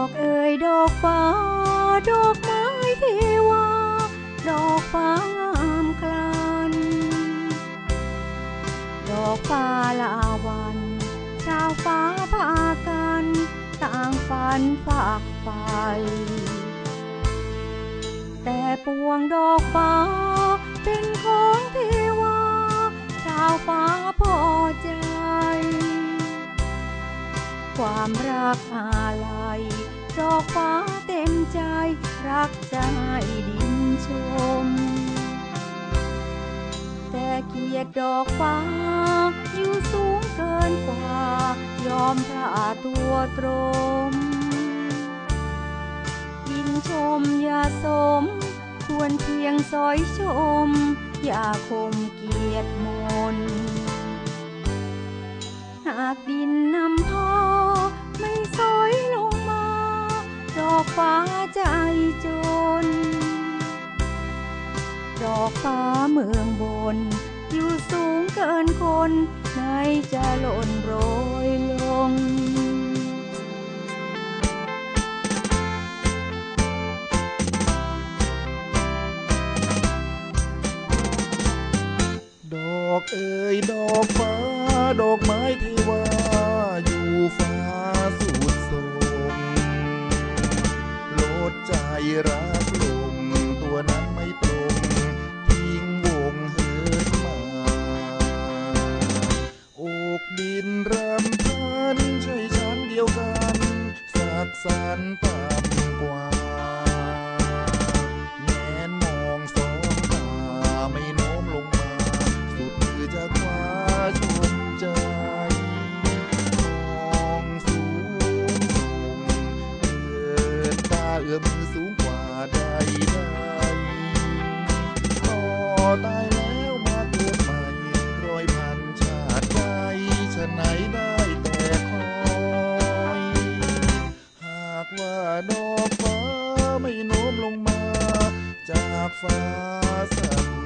อกเอ่ยดอกฟ้า ดอกไม้เทวา ดอกฟ้างามคลัน ดอกฟ้าลาวัน ชาวฟ้าพากัน ต่างฝันฝากไฟแต่ปวงดอกฟ้า เป็นของเทวา ชาวฟ้าพอใจความรักอาลัย ดอกฟ้าเต็มใจ รักจะให้ดินชม แต่เกียรติดอกฟ้า อยู่สูงเกินกว่า ยอมพระตัวตรมยินชมอย่าสม ควรเพียงสอยชม อย่าคมเกียรติม ฟ้าใจจน ดอกฟ้าเมืองบน อยู่สูงเกินคนไหนจะหล่นโรยลงดอกเอ่ยดอกฟ้า ดอกไม้เทวาอยู่ฟ้า รักลมตัวนั้นไม่ตรงทิ้งวงเหินมาอกดินรำพันใช่ฉันเดียวกันสักสันต่ำกว่า faça